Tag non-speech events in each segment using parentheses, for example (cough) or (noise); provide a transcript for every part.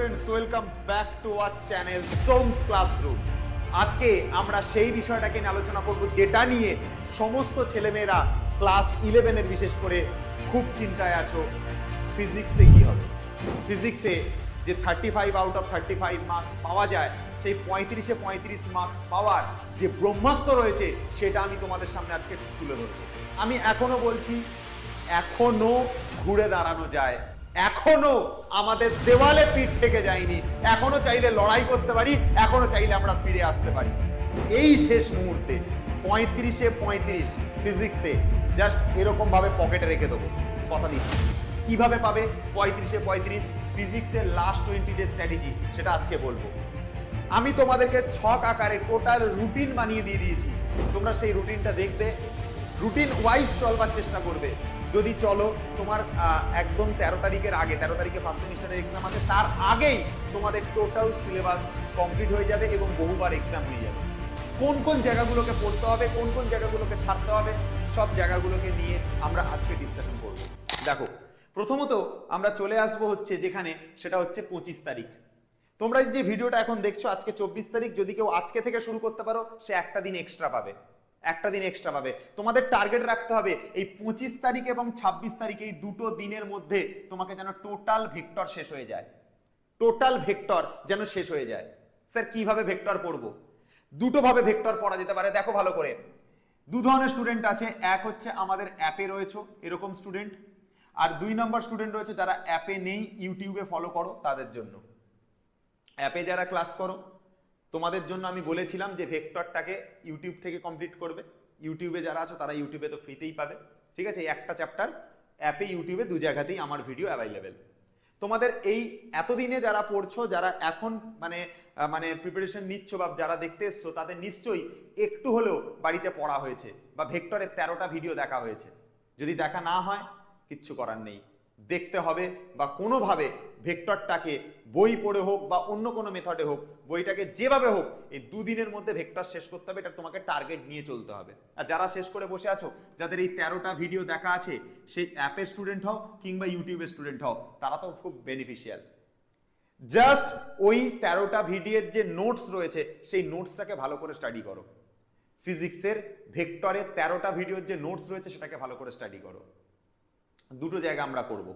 Students, welcome back to our channel Som's classroom. আজকে আমরা সেই বিষয়টাকে নিয়ে আলোচনা করব, যেটা নিয়ে সমস্ত ছেলেমেয়েরা ক্লাস ইলেভেনের বিশেষ করে খুব চিন্তায় আছো ফিজিক্সে কি হবে? ফিজিক্সে যে thirty five out of thirty five marks পাওয়া যায়, সেই পঁয়ত্রিশে পঁয়ত্রিশ মার্কস পাওয়ার যে ব্রহ্মাস্ত্র রয়েছে, সেটা আমি তোমাদের সামনে আজকে তুলে ধরবো। আমি এখনও বলছি, এখনও ঘুরে দাঁড়ানো যায় এখনও আমাদের দেওয়ালে পিঠ থেকে যায়নি। এখনও চাইলে লড়াই করতে পারি, এখনও চাইলে আমরা ফিরে আসতে পারি। এই শেষ মুহূর্তে পঁয়ত্রিশে পঁয়ত্রিশ ফিজিক্সে জাস্ট এরকম ভাবে পকেটে রেখে দেবো। কথা দিচ্ছি। কীভাবে পাবে পঁয়ত্রিশে পঁয়ত্রিশ ফিজিক্সের লাস্ট টোয়েন্টি ডে স্ট্র্যাটেজি সেটা আজকে বলব। আমি তোমাদেরকে ছক আকারে টোটাল রুটিন বানিয়ে দিয়ে দিয়েছি। তোমরা সেই রুটিনটা দেখবে। রুটিন ওয়াইজ চলবার চেষ্টা করবে। যদি চলো, তোমার একদম তেরো তারিখের আগে, তেরো তারিখে ফার্স্ট সেমিস্টারের এক্সাম আছে, তার আগেই তোমাদের টোটাল সিলেবাস কমপ্লিট হয়ে যাবে এবং বহুবার এক্সাম হয়ে যাবে। কোন কোন জায়গাগুলোকে পড়তে হবে, কোন কোন জায়গাগুলোকে ছাড়তে হবে, সব জায়গাগুলোকে নিয়ে আমরা আজকে ডিসকাশন করব। দেখো, প্রথমত আমরা চলে আসব হচ্ছে যেখানে, সেটা হচ্ছে পঁচিশ তারিখ। তোমরা যে ভিডিওটা এখন দেখছ, আজকে চব্বিশ তারিখ, যদি কেউ আজকে থেকে শুরু করতে পারো, সে একটা দিন এক্সট্রা পাবে। একটা দিন এক্সট্রা পাবে। তোমাদের টার্গেট রাখতে হবে এই পঁচিশ তারিখ এবং ছাব্বিশ তারিখ, এই দুটো দিনের মধ্যে তোমাকে যেন টোটাল ভেক্টর শেষ হয়ে যায়। টোটাল ভেক্টর যেন শেষ হয়ে যায়। স্যার, কীভাবে ভেক্টর পড়ব? দুটো ভাবে ভেক্টর পড়া যেতে পারে, দেখো ভালো করে। দু ধরনের স্টুডেন্ট আছে, এক হচ্ছে আমাদের অ্যাপে রয়েছে, এরকম স্টুডেন্ট আর দুই নম্বর স্টুডেন্ট রয়েছে যারা অ্যাপে নেই ইউটিউবে ফলো করো তাদের জন্য। অ্যাপে যারা ক্লাস করো তোমাদের জন্য আমি বলেছিলাম যে ভেক্টরটাকে ইউটিউব থেকে কমপ্লিট করবে। ইউটিউবে যারা আছো, তারা ইউটিউবে তো ফ্রিতেই পাবে। ঠিক আছে? একটা চ্যাপ্টার অ্যাপে ইউটিউবে দু জায়গাতেই আমার ভিডিও অ্যাভেলেবেল তোমাদের এই এতদিনে যারা পড়ছো, যারা এখন মানে মানে প্রিপারেশন নিচ্ছ বা যারা দেখতে এসছো, তাদের নিশ্চয়ই একটু হলেও বাড়িতে পড়া হয়েছে বা ভেক্টরের তেরোটা ভিডিও দেখা হয়েছে। যদি দেখা না হয়, কিচ্ছু করার নেই। দেখতে হবে বা কোনোভাবে ভেক্টরটাকে বই পড়ে হোক বা অন্য কোনো মেথডে হোক, বইটাকে যেভাবে হোক, এই দুদিনের মধ্যে ভেক্টর শেষ করতে হবে, এটা তোমাকে টার্গেট নিয়ে চলতে হবে। আর যারা শেষ করে বসে আছো, যাদের এই তেরোটা ভিডিও দেখা আছে, সেই অ্যাপের স্টুডেন্ট হও কিংবা ইউটিউবের স্টুডেন্ট হও, তারা তো খুব বেনিফিশিয়াল জাস্ট ওই তেরোটা ভিডিওর যে নোটস রয়েছে, সেই নোটসটাকে ভালো করে স্টাডি করো। ফিজিক্সের ভেক্টরের তেরোটা ভিডিওর যে নোটস রয়েছে, সেটাকে ভালো করে স্টাডি করো। দুটো জায়গা আমরা করব।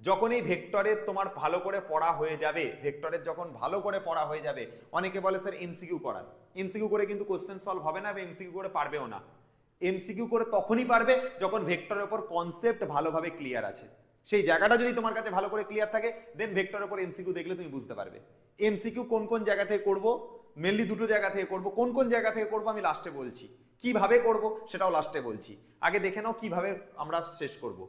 যখন এই ভেক্টরের তোমার ভালো করে পড়া হয়ে যাবে ভেক্টরের যখন ভালো করে পড়া হয়ে যাবে, অনেকে বলে, স্যার এমসিকিউ করান। এমসিকিউ করে কিন্তু কোশ্চেন সলভ হবে না বা এমসিকিউ করে পারবেও না। এমসিকিউ করে তখনই পারবে যখন ভেক্টরের ওপর কনসেপ্ট ভালোভাবে ক্লিয়ার আছে। সেই জায়গাটা যদি তোমার কাছে ভালো করে ক্লিয়ার থাকে দেন ভেক্টরের উপর এমসিকিউ দেখলে তুমি বুঝতে পারবে। এমসিকিউ কোন কোন জায়গা থেকে করব? মেনলি দুটো জায়গা থেকে করব। কোন কোন জায়গা থেকে করব আমি লাস্টে বলছি। কীভাবে করব? সেটাও লাস্টে বলছি। আগে দেখে নাও কীভাবে আমরা শেষ করব।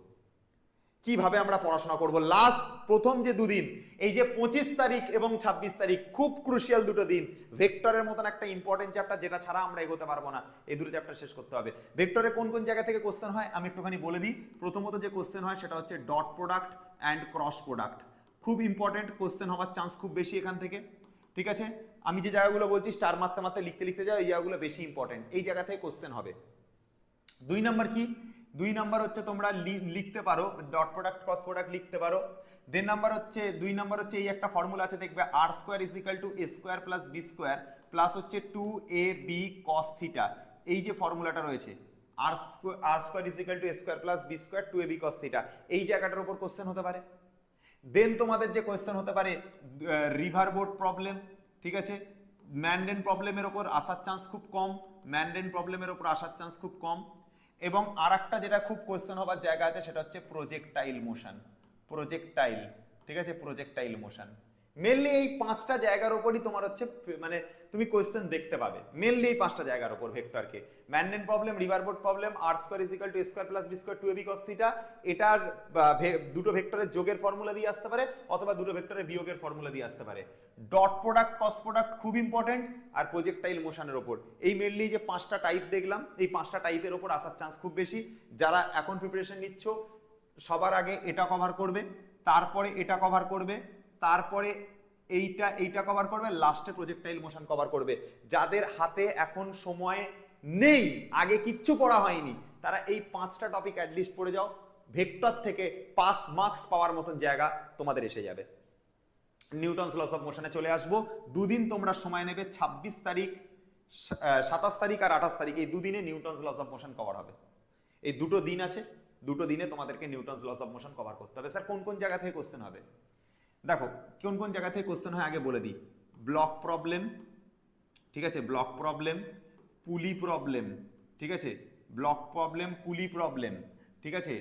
কীভাবে আমরা পড়াশোনা করব? লাস্ট প্রথম যে দুদিন, এই যে পঁচিশ তারিখ এবং ছাব্বিশ তারিখ, খুব ক্রুশিয়াল দুটো দিন। ভেক্টরের মতন একটা ইম্পর্টেন্ট চ্যাপ্টার যেটা ছাড়া আমরা এগোতে পারব না। এই দুটো চ্যাপ্টার শেষ করতে হবে। ভেক্টরে কোন কোন জায়গা থেকে কোশ্চেন হয়? আমি একটুখানি বলে দিই। প্রথমত যে কোশ্চেন হয় সেটা হচ্ছে dot product and cross product খুব ইম্পর্টেন্ট কোশ্চেন হওয়ার চান্স খুব বেশি এখান থেকে। ঠিক আছে? আমি যে জায়গাগুলো বলছি স্টার মারতে মারতে লিখতে লিখতে যাও এই জায়গাগুলো বেশি ইম্পর্টেন্ট এই জায়গা থেকে কোশ্চেন হবে। দুই নম্বর কি? দুই নাম্বার হচ্ছে তোমরা লিখতে পারো ডট প্রোডাক্ট ক্রস প্রোডাক্ট লিখতে পারো। দেন নাম্বার হচ্ছে, দুই নাম্বার হচ্ছে এই একটা ফর্মুলা আছে, দেখবে R square is equal to A square plus B square plus হচ্ছে two A B cos theta এই যে ফর্মুলাটা রয়েছে R square R square is equal to A square plus B square two A B cos theta এই জায়গাটার উপর question হতে পারে। দেন তোমাদের যে কোয়েশ্চেন হতে পারে রিভার বোর্ড প্রবলেম ঠিক আছে? ম্যান্ডেন প্রবলেমের ওপর আসার চান্স খুব কম ম্যান্ডেন প্রবলেমের ওপর আসার চান্স খুব কম। এবং আর একটা যেটা খুব কোয়েশ্চেন হবার জায়গা আছে, সেটা হচ্ছে প্রজেক্টাইল মোশন প্রজেক্টাইল ঠিক আছে? প্রজেক্টাইল মোশন মেনলি এই পাঁচটা জায়গার উপরই তোমার হচ্ছে মানে তুমি কোয়েশ্চেন দেখতে পাবে। মেনলি এই পাঁচটা জায়গার উপর ভেক্টরকে। ম্যান্ডেন problem রিভারবোর্ড problem R square is equal to square plus B square two A B cos theta এটার দুটো ভেক্টরের যোগের ফর্মুলা দিয়ে আসতে পারে, অথবা দুটো ভেক্টরের বিয়োগের ফর্মুলা দিয়ে আসতে পারে। ডট প্রোডাক্ট কস প্রোডাক্ট খুব ইম্পর্টেন্ট আর প্রজেক্টাইল মোশনের ওপর। এই মেনলি যে পাঁচটা টাইপ দেখলাম, এই পাঁচটা টাইপের ওপর আসার চান্স খুব বেশি। যারা এখন প্রিপারেশন নিচ্ছ, সবার আগে এটা কভার করবে, তারপরে এটা কভার করবে তারপরে এইটা এইটা কভার করবে লাস্টে প্রজেক্টাইল মোশন কভার করবে। যাদের হাতে এখন সময় নেই, আগে কিচ্ছু পড়া হয়নি, তারা এই পাঁচটা টপিক অ্যাটলিস্ট পড়ে যাও। ভেক্টর থেকে পাস মার্কস পাওয়ার মতন জায়গা তোমাদের এসে যাবে। নিউটনস লস অফ মোশনে চলে আসব। দুদিন তোমরা সময় নেবে, ছাব্বিশ তারিখ সাতাশ তারিখ আর আঠাশ তারিখ, এই দুদিনে Newton's laws of motion cover হবে। এই দুটো দিন আছে, দুটো দিনে তোমাদেরকে Newton's laws of motion cover করতে হবে। স্যার, কোন কোন জায়গা থেকে কোশ্চেন হবে? দেখো, কোন কোন জায়গা থেকে কোশ্চেন হয় আগে বলে দিই। ব্লক প্রবলেম ঠিক আছে? ব্লক প্রবলেম পুলি প্রবলেম ঠিক আছে? ব্লক প্রবলেম পুলি প্রবলেম ঠিক আছে?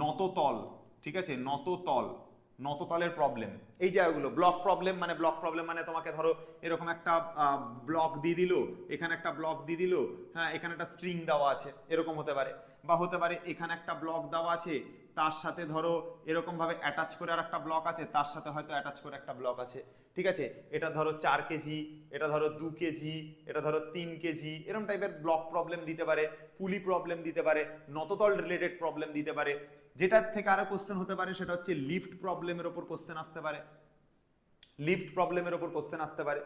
নততল, ঠিক আছে? নততল, নততলের প্রবলেম এই জায়গাগুলো। ব্লক প্রবলেম মানে ব্লক প্রবলেম মানে তোমাকে ধরো এরকম একটা ব্লক দিয়ে দিল, এখানে একটা ব্লক দিয়ে দিল হ্যাঁ এখানে একটা স্ট্রিং দেওয়া আছে, এরকম হতে পারে। বা হতে পারে এখানে একটা ব্লক দেওয়া আছে তার সাথে ধরো এরকম ভাবে অ্যাটাচ করে আর একটা ব্লক আছে, তার সাথে হয়তো অ্যাটাচ করে একটা ব্লক আছে। ঠিক আছে? এটা ধরো চার কেজি, এটা ধরো দু কেজি, এটা ধরো তিন কেজি এরকম টাইপের ব্লক প্রবলেম দিতে পারে পুলি প্রবলেম দিতে পারে, নততল রিলেটেড প্রবলেম দিতে পারে। যেটার থেকে আরও কোশ্চেন হতে পারে সেটা হচ্ছে লিফট প্রবলেমের ওপর কোশ্চেন আসতে পারে। লিফট প্রবলেমের ওপর কোশ্চেন আসতে পারে।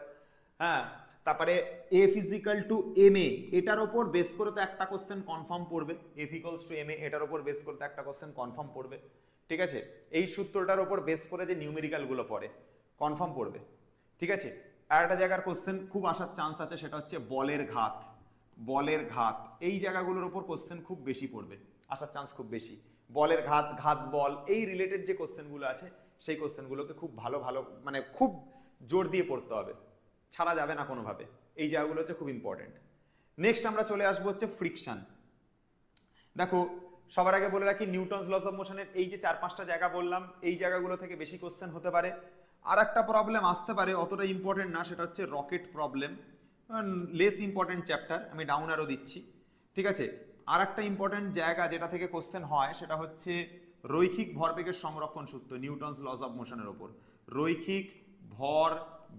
হ্যাঁ? তারপরে A physical to M A এটার ওপর বেস করে তো একটা কোশ্চেন কনফার্ম পড়বে। F equals to M A এটার ওপর বেস করে তো একটা কোশ্চেন কনফার্ম পড়বে। ঠিক আছে? এই সূত্রটার ওপর বেস করে যে নিউমেরিক্যালগুলো পড়ে কনফার্ম পড়বে। ঠিক আছে? আর একটা জায়গার কোশ্চেন খুব আসার চান্স আছে, সেটা হচ্ছে বলের ঘাত। বলের ঘাত, এই জায়গাগুলোর ওপর কোশ্চেন খুব বেশি পড়বে। আসার চান্স খুব বেশি। বলের ঘাত ঘাত, বল, এই রিলেটেড যে কোশ্চেনগুলো আছে, সেই কোশ্চেনগুলোকে খুব ভালো ভালো মানে খুব জোর দিয়ে পড়তে হবে। ছাড়া যাবে না কোনোভাবে। এই জায়গাগুলো হচ্ছে খুব ইম্পর্টেন্ট নেক্সট আমরা চলে আসব হচ্ছে ফ্রিকশন দেখো, সবার আগে বলে রাখি নিউটনস লস অফ মোশনের এই যে চার পাঁচটা জায়গা বললাম, এই জায়গাগুলো থেকে বেশি কোশ্চেন হতে পারে। আর একটা প্রবলেম আসতে পারে, অতটা ইম্পর্টেন্ট না, সেটা হচ্ছে rocket problem less important chapter আমি ডাউন আরও দিচ্ছি। ঠিক আছে? আর একটা ইম্পর্টেন্ট জায়গা যেটা থেকে কোশ্চেন হয়, সেটা হচ্ছে রৈখিক ভরবেগের সংরক্ষণ সূত্র নিউটনস লস অফ মোশনের ওপর। রৈখিক ভর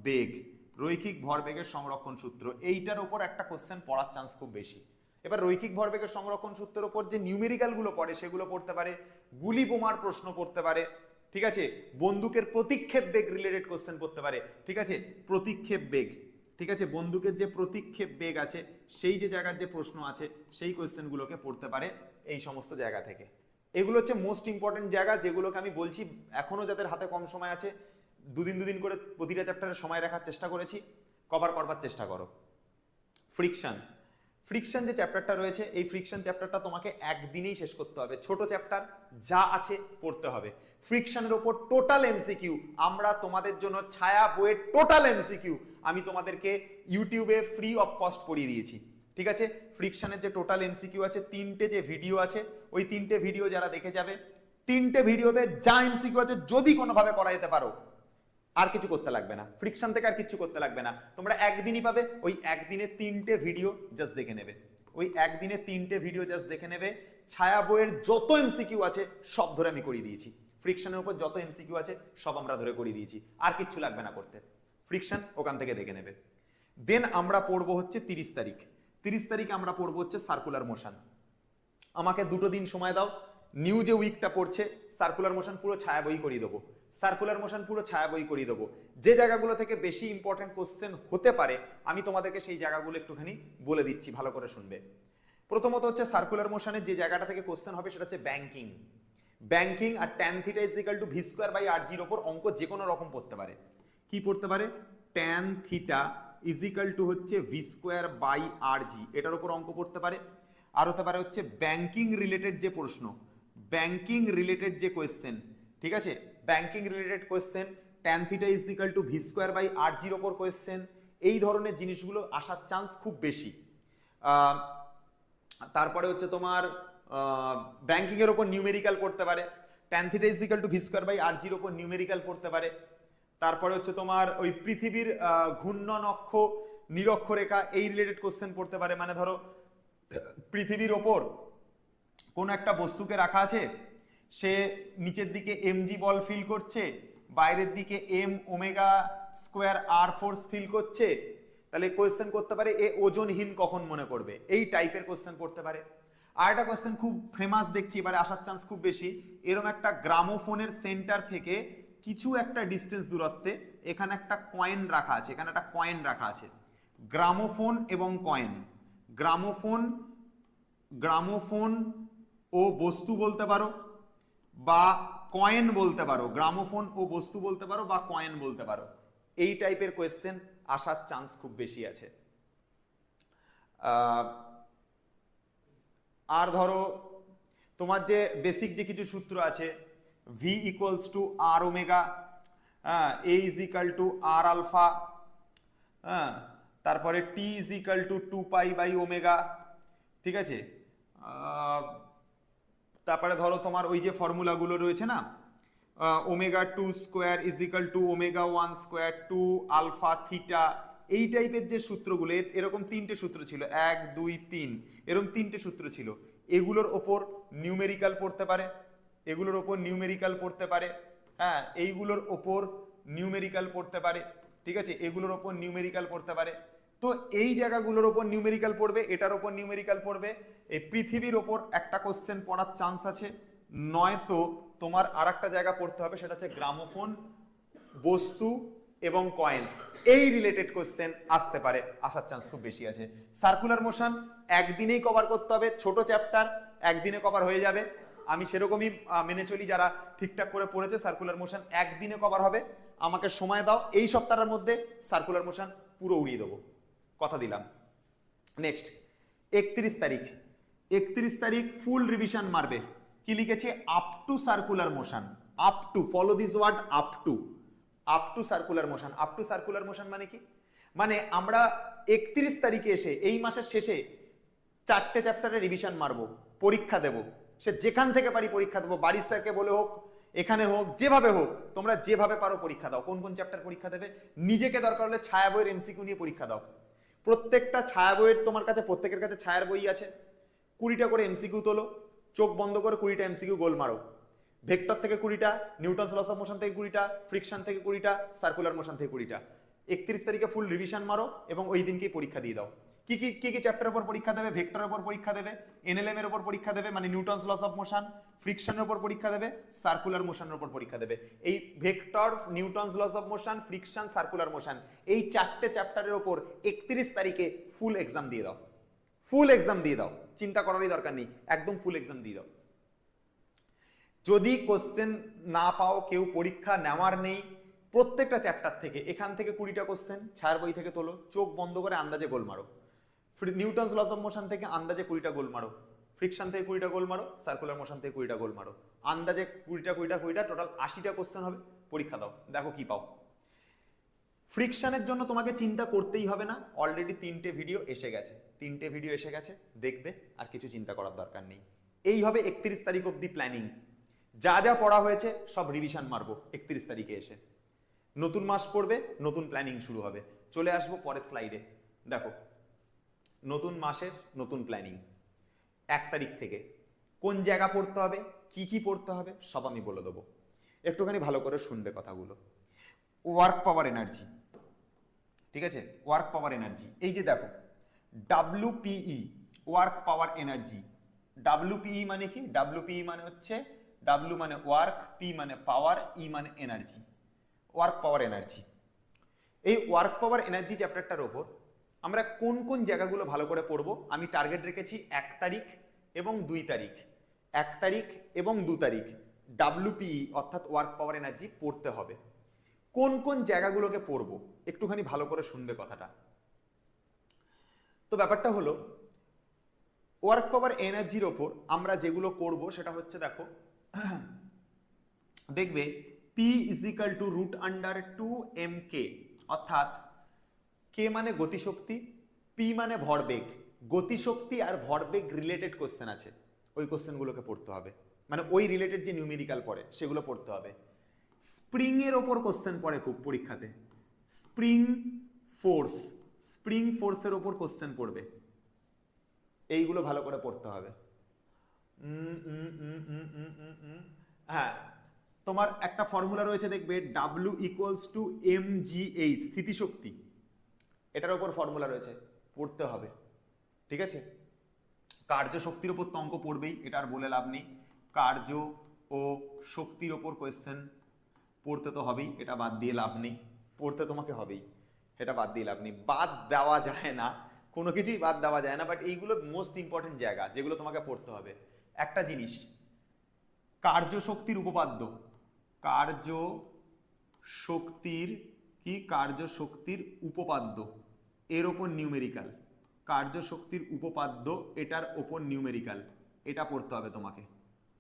বেগ রৈখিক ভরবেগের সংরক্ষণ সূত্র। এইটার ওপর একটা কোশ্চেন পড়ার চান্স খুব বেশি। এবার রৈখিক ভরবেগের সংরক্ষণ সূত্রের ওপর যে নিউমেরিক্যালগুলো পড়ে, সেগুলো পড়তে পারে, গুলি বোমার প্রশ্ন পড়তে পারে, ঠিক আছে? বন্দুকের প্রতিক্ষেপ বেগ রিলেটেড কোশ্চেন পড়তে পারে, ঠিক আছে? প্রতিক্ষেপ বেগ, ঠিক আছে? বন্দুকের যে প্রতিক্ষেপ বেগ আছে, সেই যে জায়গার যে প্রশ্ন আছে, সেই কোশ্চেনগুলোকে পড়তে পারে এই সমস্ত জায়গা থেকে। এগুলো হচ্ছে মোস্ট ইম্পর্টেন্ট জায়গা, যেগুলোকে আমি বলছি এখনও যাদের হাতে কম সময় আছে দুদিন দুদিন করে প্রতিটা চ্যাপ্টারে সময় রাখার চেষ্টা করেছি কভার করবার চেষ্টা করো। ফ্রিকশন ফ্রিকশন যে চ্যাপ্টারটা রয়েছে, এই ফ্রিকশন চ্যাপ্টারটা তোমাকে একদিনেই শেষ করতে হবে। ছোট চ্যাপ্টার যা আছে পড়তে হবে। ফ্রিকশনের ওপর টোটাল এমসিকিউ আমরা তোমাদের জন্য ছায়া বইয়ের টোটাল এমসিকিউ আমি তোমাদেরকে ইউটিউবে ফ্রি অফ কস্ট পড়িয়ে দিয়েছি। ঠিক আছে? ফ্রিকশনের যে টোটাল এমসিকিউ আছে, তিনটে যে ভিডিও আছে, ওই তিনটে ভিডিও যারা দেখে যাবে, তিনটে ভিডিওতে যা এমসিকিউ আছে যদি কোনোভাবে করা যেতে পারো আর কিছু করতে লাগবে না। ফ্রিকশন থেকে আর কিছু করতে লাগবে না। তোমরা একদিনই পাবে, ওই একদিনে তিনটে ভিডিও জাস্ট দেখে নেবে। ওই একদিনে তিনটে ভিডিও জাস্ট দেখে নেবে। ছায়া বইয়ের যত এমসিকিউ আছে, সব ধরে আমি করিয়ে দিয়েছি। ফ্রিকশনের উপর যত এমসিকিউ আছে, সব আমরা ধরে করিয়ে দিয়েছি। আর কিচ্ছু লাগবে না করতে। ফ্রিকশন ওখান থেকে দেখে নেবে। দেন আমরা পড়ব হচ্ছে তিরিশ তারিখ। তিরিশ তারিখ আমরা পড়ব হচ্ছে সার্কুলার মোশন আমাকে দুটো দিন সময় দাও। নিউ যে উইকটা পড়ছে সার্কুলার মোশন পুরো ছায়া বই করিয়ে দেবো। সার্কুলার মোশন পুরো ছায়া বই করিয়ে দেবো। যে জায়গাগুলো থেকে বেশি ইম্পর্টেন্ট কোশ্চেন হতে পারে, আমি তোমাদেরকে সেই জায়গাগুলো একটুখানি বলে দিচ্ছি, ভালো করে শুনবে। প্রথমত হচ্ছে সার্কুলার মোশনের যে জায়গাটা থেকে কোশ্চেন হবে সেটা হচ্ছে banking banking R tan theta is equal to V square by R জির ওপর অঙ্ক যে কোনো রকম পড়তে পারে। কি পড়তে পারে? Tan theta is equal to হচ্ছে V square by R G এটার ওপর অঙ্ক পড়তে পারে। আর হতে পারে হচ্ছে ব্যাংকিং রিলেটেড যে প্রশ্ন ব্যাংকিং রিলেটেড যে কোয়েশ্চেন ঠিক আছে? Banking related question tan theta is equal to V square by R জির ওপর কোয়েশ্চেন এই ধরনের জিনিসগুলো আসার চান্স খুব বেশি। তারপরে হচ্ছে তোমার ব্যাংকিং এর ওপর নিউমেরিক্যাল করতে পারে tan theta is equal to V square by R জির ওপর নিউমেরিক্যাল পড়তে পারে। তারপরে হচ্ছে তোমার ওই পৃথিবীর ঘূর্ণন অক্ষ নিরক্ষরেখা এই রিলেটেড কোশ্চেন পড়তে পারে। মানে ধরো পৃথিবীর ওপর কোনো একটা বস্তুকে রাখা আছে সে নিচের দিকে এমজি বল ফিল করছে, বাইরের দিকে M omega square R force feel করছে। তাহলে কোয়েশ্চেন করতে পারে, এ ওজনহীন কখন মনে করবে? এই টাইপের কোয়েশ্চেন করতে পারে। আর একটা কোয়েশ্চেন খুব ফেমাস দেখছি, এবারে আসার চান্স খুব বেশি। এরকম একটা গ্রামোফোনের সেন্টার থেকে কিছু একটা ডিস্টেন্স দূরত্বে এখানে একটা কয়েন রাখা আছে, এখানে একটা কয়েন রাখা আছে। গ্রামোফোন এবং কয়েন গ্রামোফোন গ্রামোফোন ও বস্তু বলতে পারো বা কয়েন বলতে পারো গ্রামোফোন ও বস্তু বলতে পারো বা কয়েন বলতে পারো, এই টাইপের কোয়েশ্চেন আসার চান্স খুব বেশি আছে। আর ধরো, তোমার যে বেসিক যে কিছু সূত্র আছে v equals to r omega হ্যাঁ a is equal to r alpha হ্যাঁ তারপরে T is equal to two pi by omega ঠিক আছে? তারপরে ধরো তোমার ওই যে ফর্মুলাগুলো রয়েছে না omega two square is equal to omega one square two alpha theta এই টাইপের যে সূত্রগুলো এরকম তিনটে সূত্র ছিল, এক, দুই, তিন, এরকম তিনটে সূত্র ছিল। এগুলোর ওপর নিউমেরিক্যাল পড়তে পারে, এগুলোর ওপর নিউমেরিক্যাল পড়তে পারে হ্যাঁ এইগুলোর ওপর নিউমেরিক্যাল পড়তে পারে, ঠিক আছে? এগুলোর ওপর নিউমেরিক্যাল পড়তে পারে। তো এই জায়গাগুলোর ওপর নিউমেরিক্যাল পড়বে, এটার ওপর নিউমেরিক্যাল পড়বে, এই পৃথিবীর ওপর একটা কোশ্চেন পড়ার চান্স আছে। নয়তো তোমার আর একটা জায়গা পড়তে হবে, সেটা হচ্ছে গ্রামোফোন বস্তু এবং কয়েন এই রিলেটেড কোশ্চেন আসতে পারে, আসার চান্স খুব বেশি আছে। সার্কুলার মোশন একদিনেই কভার করতে হবে, ছোট চ্যাপ্টার একদিনে কভার হয়ে যাবে। আমি সেরকমই মেনে চলি যারা ঠিকঠাক করে পড়েছে সার্কুলার মোশন একদিনে কভার হবে। আমাকে সময় দাও, এই সপ্তাহের মধ্যে সার্কুলার মোশন পুরো উড়িয়ে দেবো। কথা দিলাম। নেক্সট একত্রিশ তারিখ। একত্রিশ তারিখ ফুল রিভিশন মারবে। কি লিখেছে? Up to circular motion up to follow this word up to up to circular motion up to circular motion মানে কি? মানে আমরা একত্রিশ তারিখে এসে, এই মাসের শেষে চারটে চ্যাপ্টারে রিভিশন মারবো, পরীক্ষা দেব। সে যেখান থেকে পারি পরীক্ষা দেবো বাড়ির স্যারকে বলে হোক, এখানে হোক, যেভাবে হোক, তোমরা যেভাবে পারো পরীক্ষা দাও। কোন কোন চ্যাপ্টার পরীক্ষা দেবে? নিজেকে দরকার হলে ছায়া বইয়ের এমসিকিউ নিয়ে পরীক্ষা দাও। প্রত্যেকটা ছায়া বইয়ের তোমার কাছে, প্রত্যেকের কাছে ছায়ার বই আছে। কুড়িটা করে এমসিকিউ তোলো, চোখ বন্ধ করে, কুড়িটা এমসিকিউ গোল মারো। ভেক্টর থেকে কুড়িটা নিউটন লস অফ মোশন থেকে কুড়িটা, ফ্রিকশন থেকে কুড়িটা, সার্কুলার মোশন থেকে কুড়িটা। একত্রিশ তারিখে ফুল রিভিশন মারো এবং ওই দিনকেই পরীক্ষা দিয়ে দাও। কি কি কি কি চ্যাপ্টারের উপর পরীক্ষা দেবে? ভেক্টরের উপর পরীক্ষা দেবে এনএলএম এর উপর পরীক্ষা দেবে মানে নিউটনস লস অফ মোশন ফ্রিকশনের উপর পরীক্ষা দেবে সার্কুলার মোশনের উপর পরীক্ষা দেবে। এই vector Newton's laws of motion friction circular motion এই চারটে চ্যাপ্টারের উপর একত্রিশ তারিখে ফুল এক্সাম দিয়ে দাও। ফুল এক্সাম দিয়ে দাও। চিন্তা করারই দরকার নেই। একদম ফুল এক্সাম দিয়ে দাও। যদি কোশ্চেন না পাও, কেউ পরীক্ষা নেওয়ার নেই, প্রত্যেকটা চ্যাপ্টার থেকে, এখান থেকে কুড়িটা কোশ্চেন ছায়ার বই থেকে তোলো, চোখ বন্ধ করে আন্দাজে গোল মারো। নিউটনস লস অফ মোশন থেকে আন্দাজে কুড়িটা গোল মারো। ফ্রিকশন থেকে কুড়িটা গোল মারো সার্কুলার মোশন থেকে কুড়িটা গোল মারো। আন্দাজে কুড়িটা কুড়িটা কুড়িটা টোটাল আশিটা কোশ্চেন হবে, পরীক্ষা দাও, দেখো কি পাও। ফ্রিকশনের জন্য তোমাকে চিন্তা করতেই হবে না অলরেডি তিনটে ভিডিও এসে গেছে। তিনটে ভিডিও এসে গেছে, দেখবে, আর কিছু চিন্তা করার দরকার নেই। এই হবে একত্রিশ তারিখ অবধি প্ল্যানিং যা যা পড়া হয়েছে, সব রিভিশন মারবো, একত্রিশ তারিখে এসে। নতুন মাস পড়বে, নতুন প্ল্যানিং শুরু হবে। চলে আসব পরের স্লাইডে দেখো নতুন মাসের নতুন প্ল্যানিং এক তারিখ থেকে কোন জায়গা পড়তে হবে, কি কি পড়তে হবে, সব আমি বলে দেবো। একটুখানি ভালো করে শুনবে কথাগুলো। ওয়ার্ক পাওয়ার এনার্জি ঠিক আছে? ওয়ার্ক পাওয়ার এনার্জি এই যে দেখো ডাব্লিউপিই ওয়ার্ক পাওয়ার এনার্জি ডাব্লিউপিই মানে কি? ডাব্লিউপিই মানে হচ্ছে ডাব্লিউ মানে ওয়ার্ক পি মানে পাওয়ার ই মানে এনার্জি ওয়ার্ক পাওয়ার এনার্জি এই ওয়ার্ক পাওয়ার এনার্জি চ্যাপ্টারটার ওপর আমরা কোন কোন জায়গাগুলো ভালো করে পড়ব? আমি টার্গেট রেখেছি এক তারিখ এবং দুই তারিখ। এক তারিখ এবং দু তারিখ। ডাব্লিউপিই অর্থাৎ ওয়ার্ক পাওয়ার এনার্জি পড়তে হবে। কোন কোন জায়গাগুলোকে পড়ব? একটুখানি ভালো করে শুনবে কথাটা। তো ব্যাপারটা হলো ওয়ার্ক পাওয়ার এনার্জির ওপর আমরা যেগুলো করব সেটা হচ্ছে দেখো, দেখবে p is equal to root under two m K অর্থাৎ কে মানে গতিশক্তি পি মানে ভরবেগ। গতিশক্তি আর ভরবেগ রিলেটেড কোশ্চেন আছে। ওই কোশ্চেনগুলোকে পড়তে হবে। মানে ওই রিলেটেড যে নিউমেরিক্যাল পড়ে, সেগুলো পড়তে হবে। স্প্রিং এর ওপর কোশ্চেন পড়ে খুব পরীক্ষাতে। স্প্রিং ফোর্স স্প্রিং ফোর্সের ওপর কোশ্চেন পড়বে। এইগুলো ভালো করে পড়তে হবে। হ্যাঁ তোমার একটা ফর্মুলা রয়েছে দেখবে W equals to m g h স্থিতিশক্তি। এটার ওপর ফর্মুলা রয়েছে, পড়তে হবে, ঠিক আছে? কার্য শক্তির ওপর তো অঙ্ক পড়বেই, এটা আর বলে লাভ নেই। কার্য ও শক্তির ওপর কোয়েশ্চেন পড়তে তো হবেই, এটা বাদ দিয়ে লাভ নেই। পড়তে তোমাকে হবেই, এটা বাদ দিয়ে লাভ নেই। বাদ দেওয়া যায় না, কোনো কিছুই বাদ দেওয়া যায় না বাট এইগুলো মোস্ট ইম্পর্টেন্ট জায়গা, যেগুলো তোমাকে পড়তে হবে। একটা জিনিস, কার্য শক্তির উপপাদ্য, কার্য শক্তির কি কার্যশক্তির উপপাদ্য। এর ওপর নিউমেরিক্যাল কার্য শক্তির উপপাদ্য, এটার ওপর নিউমেরিক্যাল এটা পড়তে হবে তোমাকে।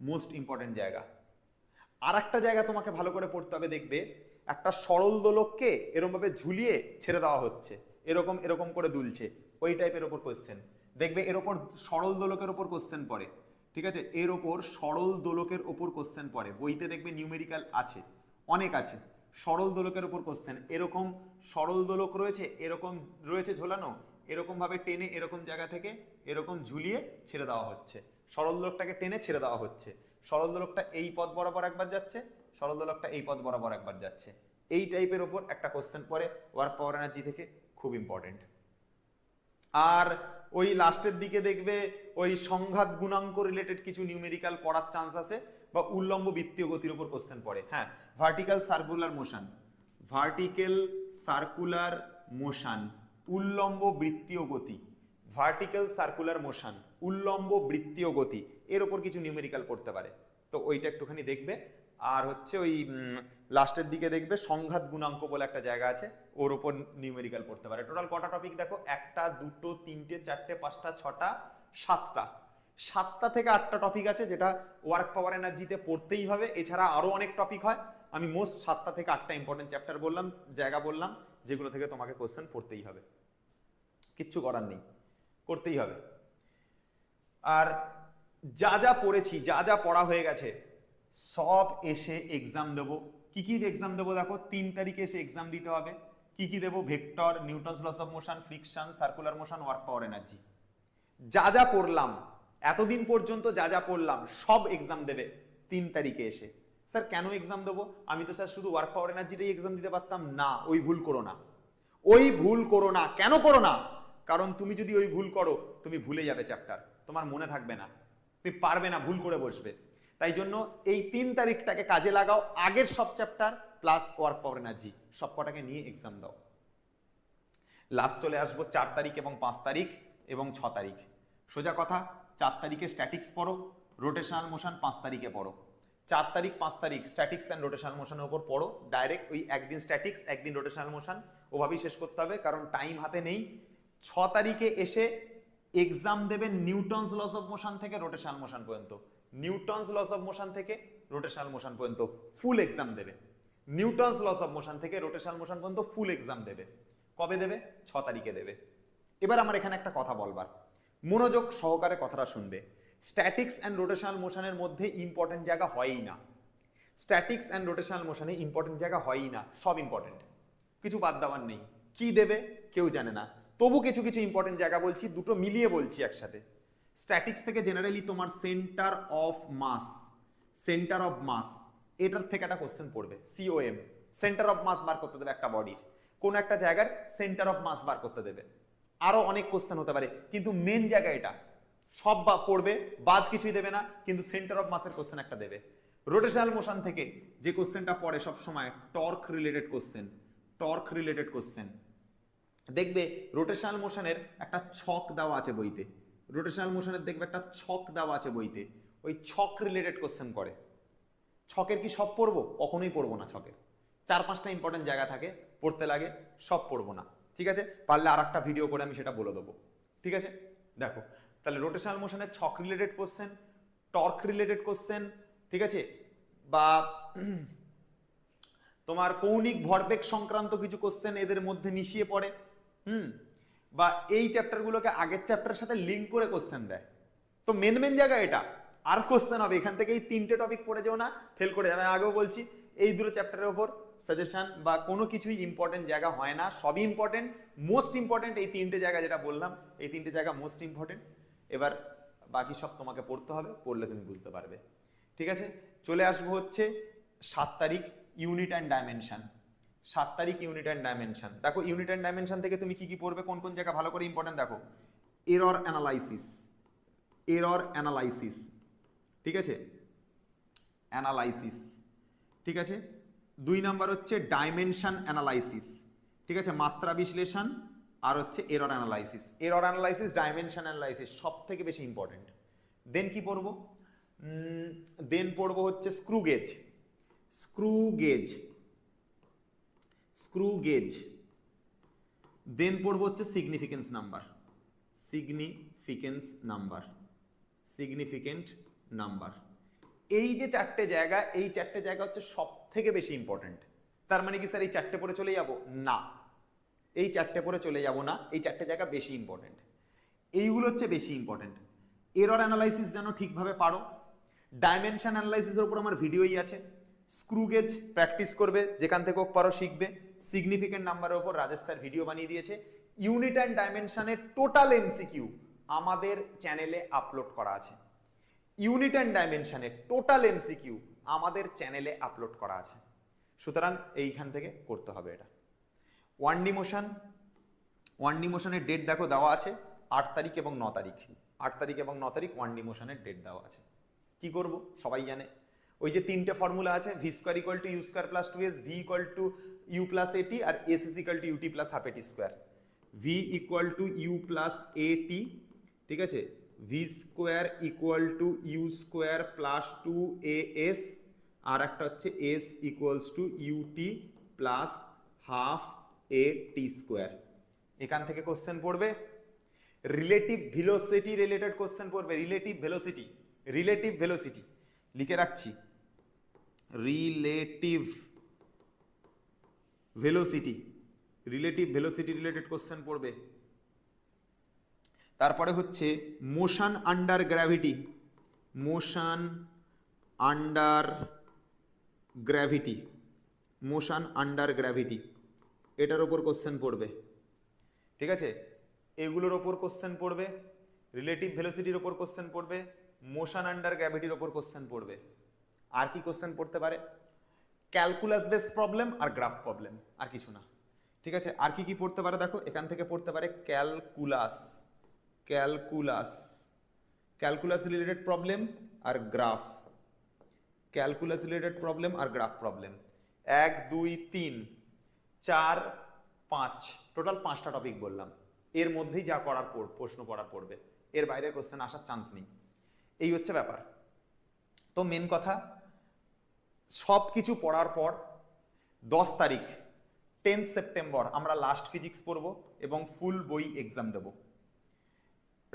মোস্ট ইম্পর্টেন্ট জায়গা। আর একটা জায়গা তোমাকে ভালো করে পড়তে হবে, দেখবে, একটা সরল দোলককে এরকমভাবে ঝুলিয়ে ছেড়ে দেওয়া হচ্ছে। এরকম এরকম করে দুলছে। ওই টাইপের ওপর কোয়েশ্চেন দেখবে, এর ওপর সরল দোলকের ওপর কোশ্চেন পড়ে। ঠিক আছে? এর ওপর সরল দোলকের ওপর কোশ্চেন পড়ে। বইতে দেখবে নিউমেরিক্যাল আছে। অনেক আছে। সরল দোলকের ওপর কোশ্চেন এরকম সরল দোলক রয়েছে, এরকম রয়েছে ঝোলানো এরকম ভাবে টেনে এরকম জায়গা থেকে এরকম ঝুলিয়ে ছেড়ে দেওয়া হচ্ছে। সরল দোলকটাকে টেনে ছেড়ে দেওয়া হচ্ছে। সরল দোলকটা এই পথ বরাবর একবার যাচ্ছে, সরল দোলকটা এই পথ বরাবর একবার যাচ্ছে। এই টাইপের ওপর একটা কোশ্চেন পড়ে ওয়ার্ক পাওয়ার এনার্জি থেকে খুব ইম্পর্টেন্ট আর ওই লাস্টের দিকে দেখবে ওই সংঘাত গুণাঙ্ক রিলেটেড কিছু নিউমেরিক্যাল পড়ার চান্স আছে। বা উল্লম্ব বৃত্তীয় গতির উপর কোশ্চেন পড়ে। হ্যাঁ vertical circular motion vertical circular motion উল্লম্ব বৃত্তীয় গতি ভার্টিক্যাল সার্কুলার মোশন উল্লম্ব বৃত্তীয় গতি, এর ওপর কিছু নিউমেরিক্যাল পড়তে পারে। তো ওইটা একটুখানি দেখবে। আর হচ্ছে ওই লাস্টের দিকে দেখবে, সংঘাত গুণাঙ্ক বলে একটা জায়গা আছে, ওর ওপর নিউমেরিক্যাল পড়তে পারে। টোটাল কটা টপিক দেখো? একটা, দুটো, তিনটে, চারটে, পাঁচটা, ছটা, সাতটা। সাতটা থেকে আটটা টপিক আছে যেটা ওয়ার্ক পাওয়ার এনার্জিতে পড়তেই হবে। এছাড়া আরও অনেক টপিক হয়। আমি মোস্ট সাতটা থেকে আটটা ইম্পর্টেন্ট চ্যাপ্টার বললাম, জায়গা বললাম, যেগুলো থেকে তোমাকে কোশ্চেন পড়তেই হবে। কিচ্ছু করার নেই। করতেই হবে। আর যা যা পড়েছি, যা যা পড়া হয়ে গেছে, সব এসে এক্সাম দেবো। কি কি এক্সাম দেবো দেখো? তিন তারিখে এসে এক্সাম দিতে হবে। কি কি দেবো? Vector, Newton's laws of motion friction circular motion work power energy যা যা পড়লাম এতদিন পর্যন্ত যা যা পড়লাম, সব এক্সাম দেবে তিন তারিখে এসে। স্যার, কেন এক্সাম দেবো? আমি তো স্যার শুধু ওয়ার্ক পাওয়ার এনার্জিটাই এক্সাম দিতে পারতাম। না, ওই ভুল করো না। ওই ভুল করো না। কেন করো না? কারণ তুমি যদি ওই ভুল করো, তুমি ভুলে যাবে চ্যাপ্টার তোমার মনে থাকবে না। তুমি পারবে না ভুল করে বসবে। তাই জন্য এই তিন তারিখটাকে কাজে লাগাও। আগের সব chapter plus work power energy সব কটাকে নিয়ে এক্সাম দাও। লাস্ট চলে আসব চার তারিখ এবং পাঁচ তারিখ এবং ছ তারিখ। সোজা কথা চার তারিখে স্ট্যাটিক্স পড়ো রোটেশনাল মোশন পাঁচ তারিখে পড়ো। চার তারিখ, পাঁচ তারিখ স্ট্যাটিক্স অ্যান্ড রোটেশনাল মোশনের ওপর পড়ো। ডাইরেক্ট ওই একদিন স্ট্যাটিক্স একদিন রোটেশনাল মোশন ওভাবেই শেষ করতে হবে, কারণ টাইম হাতে নেই। ছ তারিখে এসে এক্সাম দেবেন নিউটনস লস অফ মোশন থেকে রোটেশনাল মোশন পর্যন্ত। নিউটনস লস অফ মোশন থেকে রোটেশনাল মোশন পর্যন্ত ফুল এক্সাম দেবে। নিউটনস লস অফ মোশন থেকে রোটেশনাল মোশন পর্যন্ত ফুল এক্সাম দেবে। কবে দেবে? ছ তারিখে দেবে। এবার আমার এখানে একটা কথা বলবার। মনোযোগ সহকারে কথাটা শুনবে। স্ট্যাটিক্স অ্যান্ড রোটেশনাল মোশনের মধ্যে ইম্পর্টেন্ট জায়গা হয়ই না। স্ট্যাটিক্স অ্যান্ড রোটেশনাল মোশনে ইম্পর্টেন্ট জায়গা হয়ই না, সব ইম্পর্টেন্ট কিছু বাদ দেওয়ার নেই। কি দেবে কেউ জানে না। তবু কিছু কিছু ইম্পর্টেন্ট জায়গা বলছি, দুটো মিলিয়ে বলছি একসাথে। স্ট্যাটিক্স থেকে জেনারেলি তোমার centre of mass centre of mass এটার থেকে একটা কোশ্চেন পড়বে সিওএম সেন্টার অফ মাস বার করতে দেবে একটা বডির কোন একটা জায়গার সেন্টার অফ মাস বার করতে দেবে। আরও অনেক কোশ্চেন হতে পারে। কিন্তু মেন জায়গা এটা। সব বা পড়বে, বাদ কিছুই দেবে না, কিন্তু সেন্টার অফ মাসের কোশ্চেন একটা দেবে। রোটেশনাল মোশন থেকে যে কোশ্চেনটা পড়ে সব সময় torque related question torque related question দেখবে রোটেশনাল মোশনের একটা ছক দেওয়া আছে বইতে। রোটেশনাল মোশনের দেখবে একটা ছক দেওয়া আছে বইতে। ওই ছক রিলেটেড কোশ্চেন করে। ছকের কি সব পড়ব? কখনোই পড়ব না ছকের। চার পাঁচটা ইম্পর্টেন্ট জায়গা থাকে, পড়তে লাগে, সব পড়ব না। ঠিক আছে? পারলে আর একটা ভিডিও করে আমি সেটা বলে দেবো। ঠিক আছে? দেখো, তাহলে রোটেশনাল মোশনের ছক related question torque related question ঠিক আছে? বা (clears throat) তোমার কৌণিক ভরবেগ সংক্রান্ত কিছু কোশ্চেন এদের মধ্যে মিশিয়ে পড়ে, হুম? বা এই চ্যাপ্টারগুলোকে আগের চ্যাপ্টারের সাথে লিঙ্ক করে কোশ্চেন দেয়। তো মেন মেন জায়গা এটা। আর কোশ্চেন হবে। এখান থেকে এই তিনটে টপিক পড়ে যেও না ফেল করে যাবে। আগেও বলছি, এই দুটো চ্যাপ্টারের ওপর সাজেশন বা কোনো কিছুই ইম্পর্টেন্ট জায়গা হয় না। সবই ইম্পর্টেন্ট মোস্ট ইম্পর্টেন্ট এই তিনটে জায়গা যেটা বললাম, এই তিনটে জায়গা মোস্ট ইম্পর্টেন্ট এবার বাকি সব তোমাকে পড়তে হবে, পড়লে তুমি বুঝতে পারবে। ঠিক আছে? চলে আসব হচ্ছে সাত তারিখ ইউনিট অ্যান্ড ডাইমেনশান সাত তারিখ ইউনিট অ্যান্ড ডাইমেনশন দেখো ইউনিট অ্যান্ড ডাইমেনশন থেকে তুমি কি কি পড়বে, কোন কোন জায়গা ভালো করে ইম্পর্টেন্ট দেখো। এরর অ্যানালাইসিস এরর অ্যানালাইসিস ঠিক আছে? অ্যানালাইসিস ঠিক আছে? দুই নাম্বার হচ্ছে ডাইমেনশান অ্যানালাইসিস ঠিক আছে? মাত্রা বিশ্লেষণ আর হচ্ছে error analysis error analysis dimension analysis সব থেকে বেশি ইম্পর্টেন্ট দেন কি পড়ব? দেন পড়ব হচ্ছে screw gauge screw gauge screw gauge then পড়ব হচ্ছে significance number significance number significant number এই যে চারটে জায়গা, এই চারটে জায়গা হচ্ছে সব থেকে বেশি ইম্পর্টেন্ট তার মানে কি স্যার, এই চারটে পরে চলে যাব? না। এই চারটে পরে চলে যাব না। এই চারটে জায়গা বেশি ইম্পর্টেন্ট এইগুলো হচ্ছে বেশি ইম্পর্টেন্ট এরর অ্যানালাইসিস যেন ঠিকভাবে পারো। ডাইমেনশন অ্যানালাইসিসের উপর আমার ভিডিওই আছে। স্ক্রু গেজ প্র্যাকটিস করবে, যেখান থেকে হোক পারো শিখবে। সিগনিফিকেন্ট নাম্বারের উপর রাজেশ স্যার ভিডিও বানিয়ে দিয়েছে। ইউনিট অ্যান্ড ডাইমেনশনের টোটাল এমসিকিউ আমাদের চ্যানেলে আপলোড করা আছে। ইউনিট অ্যান্ড ডাইমেনশনের টোটাল এমসিকিউ আমাদের চ্যানেলে আপলোড করা আছে। সুতরাং এইখান থেকে করতে হবে এটা। One D motion one D মোশনের date দেখো দেওয়া আছে, আট তারিখ এবং ন তারিখ। আট তারিখ এবং ন তারিখ ওয়ান ডি মোশনের ডেট দেওয়া আছে। কি করব? সবাই জানে। ওই যে তিনটে ফর্মুলা আছে v square equal to u square plus two s v equal to u plus a t R s is equal to u t plus half a t square v equal to u plus a t ঠিক আছে? V square equal to u square plus two a s আর একটা হচ্ছে s equals to u t plus half a t square এখান থেকে question পড়বে। Relative velocity related question পড়বে। Relative velocity relative velocity লিখে রাখছি। Relative velocity relative velocity related question পড়বে। তারপরে হচ্ছে motion under gravity. Motion under gravity. Motion under gravity. এটার ওপর কোশ্চেন পড়বে। ঠিক আছে? এগুলোর ওপর কোশ্চেন পড়বে। রিলেটিভ ভেলোসিটির ওপর কোশ্চেন পড়বে। মোশান আন্ডার গ্র্যাভিটির ওপর কোশ্চেন পড়বে। আর কি কোশ্চেন পড়তে পারে? ক্যালকুলাস বেস প্রবলেম আর গ্রাফ প্রবলেম আর কিছু না। ঠিক আছে? আর কি কি পড়তে পারে দেখো? এখান থেকে পড়তে পারে calculus calculus. Calculus related problem আর গ্রাফ। ক্যালকুলাস রিলেটেড প্রবলেম আর গ্রাফ প্রবলেম। এক, দুই, তিন, চার, পাঁচ। টোটাল পাঁচটা টপিক বললাম। এর মধ্যেই যা করার পর প্রশ্ন পড়ার পড়বে। এর বাইরে কোশ্চেন আসার চান্স নেই। এই হচ্ছে ব্যাপার। তো মেন কথা সব কিছু পড়ার পর দশ তারিখ টেন্থ সেপ্টেম্বর আমরা লাস্ট ফিজিক্স পড়ব এবং ফুল বই এক্সাম দেব।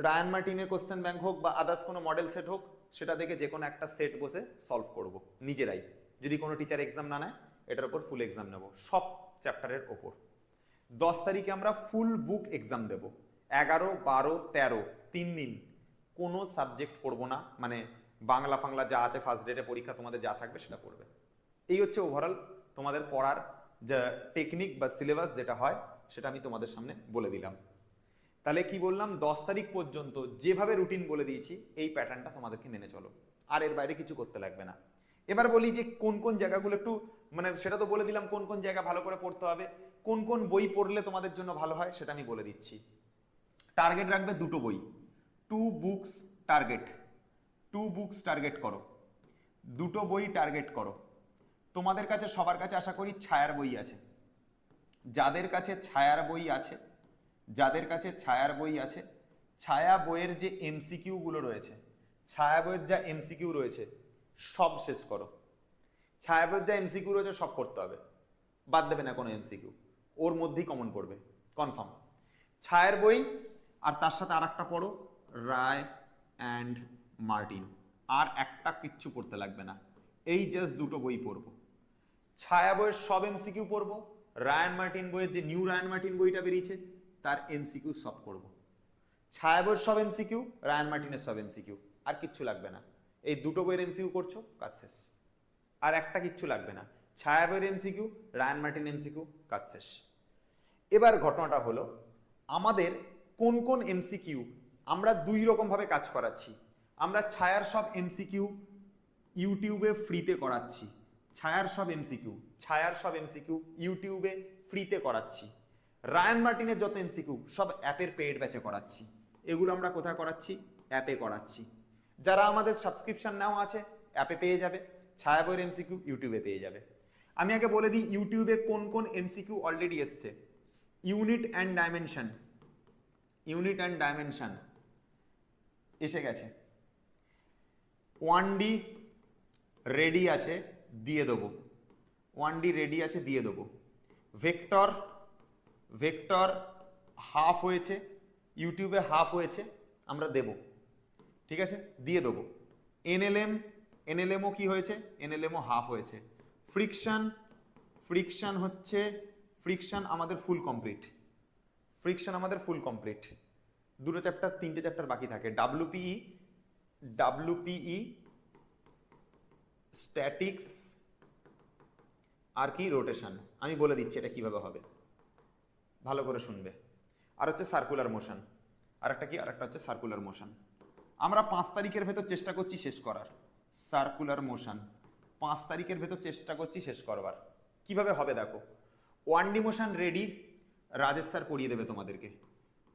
রায়ান মার্টিনের কোশ্চেন ব্যাংক হোক বা আদার্স কোনো মডেল সেট হোক, সেটা দেখে যে কোনো একটা সেট বসে সলভ করব নিজেরাই। যদি কোনো টিচার এক্সাম না নেয়, এটার ওপর ফুল এক্সাম নেব, সব চ্যাপ্টারের ওপর। দশ তারিখে আমরা ফুল বুক এক্সাম দেব। এগারো, বারো, তেরো, তিন দিন। কোনো সাবজেক্ট পড়ব না মানে বাংলা ফাংলা যা আছে ফার্স্ট ডেটে পরীক্ষা তোমাদের যা থাকবে সেটা পড়বে। এই হচ্ছে ওভারঅল তোমাদের পড়ার যে টেকনিক বা সিলেবাস যেটা হয়, সেটা আমি তোমাদের সামনে বলে দিলাম। তাহলে কি বললাম? দশ তারিখ পর্যন্ত যেভাবে রুটিন বলে দিয়েছি, এই প্যাটার্নটা তোমাদেরকে মেনে চলো। আর এর বাইরে কিছু করতে লাগবে না। এবার বলি যে কোন কোন জায়গাগুলো একটু মানে সেটা তো বলে দিলাম, কোন কোন জায়গা ভালো করে পড়তে হবে। কোন কোন বই পড়লে তোমাদের জন্য ভালো হয়, সেটা আমি বলে দিচ্ছি। টার্গেট রাখবে দুটো বই। Two books target two books target করো। দুটো বই টার্গেট করো। তোমাদের কাছে, সবার কাছে আশা করি ছায়ার বই আছে। যাদের কাছে ছায়ার বই আছে যাদের কাছে ছায়ার বই আছে, ছায়া বইয়ের যে এমসিকিউগুলো রয়েছে, ছায়া বইয়ের যা এমসিকিউ রয়েছে, সব শেষ করো। ছায়া বইয়ের যা এমসিকিউ রয়েছে, সব করতে হবে। বাদ দেবে না কোনো এমসিকিউ ওর মধ্যেই কমন পড়বে। কনফার্ম ছায়ার বই, আর তার সাথে আর একটা পড়ো, রায় অ্যান্ড মার্টিন। আর একটা কিচ্ছু পড়তে লাগবে না। এই জাস্ট দুটো বই পড়ব। ছায়া বইয়ের সব এমসিকিউ পড়ব। রায়ান মার্টিন বইয়ের যে নিউ রায়ান মার্টিন বইটা বেরিয়েছে তার এমসিকিউ সব করব ছায়া বইয়ের সব এমসিকিউ রায়ান মার্টিনের সব এমসিকিউ আর কিচ্ছু লাগবে না এই দুটো বইয়ের এমসিকিউ করছ কাজ শেষ আর একটা কিচ্ছু লাগবে না ছায়া বইয়ের এমসিকিউ রায়ান মার্টিন এমসিকিউ কাজ শেষ এবার ঘটনাটা হলো আমাদের কোন কোন এমসিকিউ আমরা দুই রকমভাবে কাজ করাচ্ছি আমরা ছায়ার সব এমসিকিউ ইউটিউবে ফ্রিতে করাচ্ছি ছায়ার সব এমসিকিউ ছায়ার সব এমসিকিউ ইউটিউবে ফ্রিতে করাচ্ছি রায়ান মার্টিনের যত এমসিকিউ সব অ্যাপের পেড ব্যাচে করাচ্ছি। এগুলো আমরা কোথায় করাচ্ছি? অ্যাপে করাচ্ছি। যারা আমাদের সাবস্ক্রিপশন নাও আছে অ্যাপে পেয়ে যাবে। ছায়া বইয়ের এমসিকিউ ইউটিউবে পেয়ে যাবে। আমি আগে বলে দিই ইউটিউবে কোন কোন এমসিকিউ অলরেডি এসছে। Unit and dimension unit and dimension এসে গেছে। ওয়ান ডি রেডি আছে, দিয়ে দেবো। ওয়ান ডি রেডি আছে, দিয়ে দেবো। ভেক্টর ভেক্টর হাফ হয়েছে ইউটিউবে হাফ হয়েছে, আমরা দেব। ঠিক আছে? দিয়ে দেবো। এনএলএম এনএলএমও কি হয়েছে? এনএলএমও হাফ হয়েছে। ফ্রিকশন ফ্রিকশান হচ্ছে ফ্রিকশন আমাদের ফুল কমপ্লিট ফ্রিকশান আমাদের ফুল কমপ্লিট দুটো চ্যাপ্টার তিনটে চ্যাপ্টার বাকি থাকে। ডাব্লুপিই ডাব্লুপিই স্ট্যাটিক্স আর কি রোটেশন আমি বলে দিচ্ছি এটা কীভাবে হবে। ভালো করে শুনবে। আর হচ্ছে সার্কুলার মোশন আর একটা কি? আর একটা হচ্ছে সার্কুলার মোশন আমরা পাঁচ তারিখের ভেতর চেষ্টা করছি শেষ করার। সার্কুলার মোশন পাঁচ তারিখের ভেতর চেষ্টা করছি শেষ করবার। কীভাবে হবে দেখো? One D motion ready Rajesh sir পড়িয়ে দেবে তোমাদেরকে।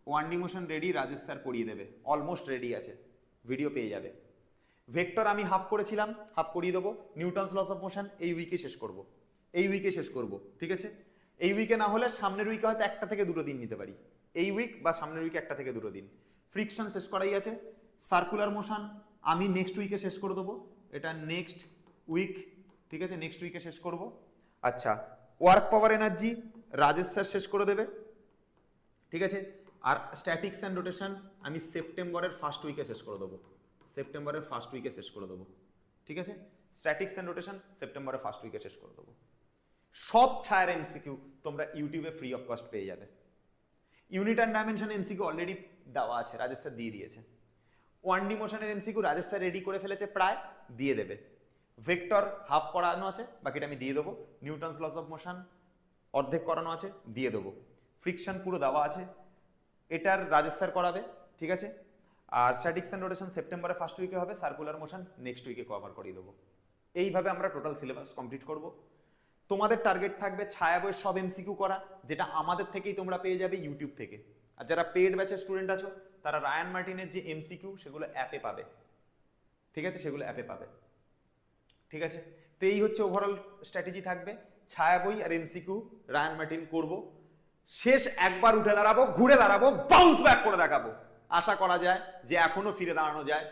One D motion ready Rajesh sir পড়িয়ে দেবে। অলমোস্ট রেডি আছে। ভিডিও পেয়ে যাবে। ভেক্টর আমি হাফ করেছিলাম হাফ করিয়ে দেবো। নিউটনস লস অফ মোশন এই উইকে শেষ করব। এই উইকে শেষ করব। ঠিক আছে? এই উইকে না হলে সামনের উইকে হয়তো একটা থেকে দুটো দিন নিতে পারি। এই উইক বা সামনের উইকে একটা থেকে দুটো দিন। ফ্রিকশন শেষ করাই আছে। সার্কুলার মোশন আমি নেক্সট উইকে শেষ করে দেবো। এটা নেক্সট উইক ঠিক আছে? নেক্সট উইকে শেষ করব। আচ্ছা work power energy Rajesh sir শেষ করে দেবে। ঠিক আছে? আর স্ট্যাটিক্স অ্যান্ড রোটেশন আমি সেপ্টেম্বরের ফার্স্ট উইকে শেষ করে দেবো। সেপ্টেম্বরের ফার্স্ট উইকে শেষ করে দেবো। ঠিক আছে? স্ট্যাটিক্স অ্যান্ড রোটেশন সেপ্টেম্বরের ফার্স্ট উইকে শেষ করে দেবো। সব ছায়ার এমসিকিউ তোমরা ইউটিউবে ফ্রি অফ কস্ট পেয়ে যাবে। Unit and dimension MCQ already দেওয়া আছে, রাজেশ স্যার দিয়ে দিয়েছে। ওয়ান ডি মোশনের এমসিকিউ রাজেশ স্যার রেডি করে ফেলেছে, প্রায় দিয়ে দেবে। ভেক্টর হাফ করানো আছে, বাকিটা আমি দিয়ে দেবো। নিউটনস লস অফ মোশন অর্ধেক করানো আছে, দিয়ে দেবো। ফ্রিকশন পুরো দেওয়া আছে, এটার রাজেশ স্যার করাবে, ঠিক আছে? আর স্ট্যাটিক্স অ্যান্ড রোটেশন সেপ্টেম্বরে ফার্স্ট উইকে হবে সার্কুলার মোশন নেক্সট উইকে কভার করিয়ে দেবো। এইভাবে আমরা টোটাল সিলেবাস কমপ্লিট করব। তোমাদের টার্গেট থাকবে ছায়া বইয়ের সব এমসিকিউ করা, যেটা আমাদের থেকেই তোমরা পেয়ে যাবে ইউটিউব থেকে। আর যারা পেড ব্যাচের স্টুডেন্ট আছো, তারা রায়ান মার্টিনের যে এমসিকিউ সেগুলো অ্যাপে পাবে। ঠিক আছে? সেগুলো অ্যাপে পাবে। ঠিক আছে? তো এই হচ্ছে ওভারঅল স্ট্র্যাটেজি থাকবে। ছায়া বই আর এমসিকিউ রায়ান মার্টিন করব। শেষ একবার উঠে দাঁড়াবো, ঘুরে দাঁড়াবো বাউন্স ব্যাক করে দেখাবো। আশা করা যায় যে এখনও ফিরে দাঁড়ানো যায়,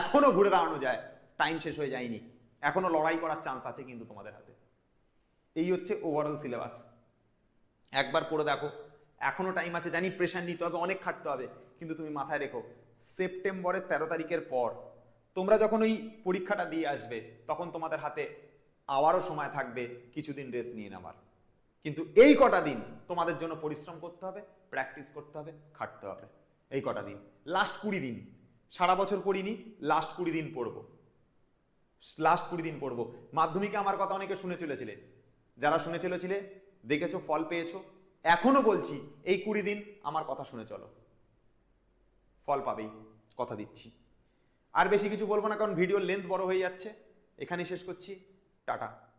এখনও ঘুরে দাঁড়ানো যায়। টাইম শেষ হয়ে যায়নি। এখনও লড়াই করার চান্স আছে কিন্তু তোমাদের হাতে। এই হচ্ছে ওভারঅল সিলেবাস একবার পড়ে দেখো। এখনও টাইম আছে, জানি প্রেশার নিতে হবে, অনেক খাটতে হবে, কিন্তু তুমি মাথায় রেখো, সেপ্টেম্বরের তেরো তারিখের পর তোমরা যখন ওই পরীক্ষাটা দিয়ে আসবে, তখন তোমাদের হাতে আবারও সময় থাকবে কিছুদিন রেস্ট নিয়ে নেওয়ার। কিন্তু এই কটা দিন তোমাদের জন্য পরিশ্রম করতে হবে প্র্যাকটিস করতে হবে, খাটতে হবে। এই কটা দিন। লাস্ট কুড়ি দিন। সারা বছর পড়িনি লাস্ট কুড়ি দিন পড়ব। লাস্ট কুড়ি দিন পড়ব। মাধ্যমিকে আমার কথা অনেকে শুনে চলেছিলে। যারা শুনেছিল ছিলে, দেখেছ, ফল পেয়েছ এখনও বলছি, এই কুড়ি দিন আমার কথা শুনে চলো। ফল পাবেই, কথা দিচ্ছি। আর বেশি কিছু বলব না, কারণ ভিডিওর লেন্থ বড় হয়ে যাচ্ছে। এখানেই শেষ করছি। টাটা।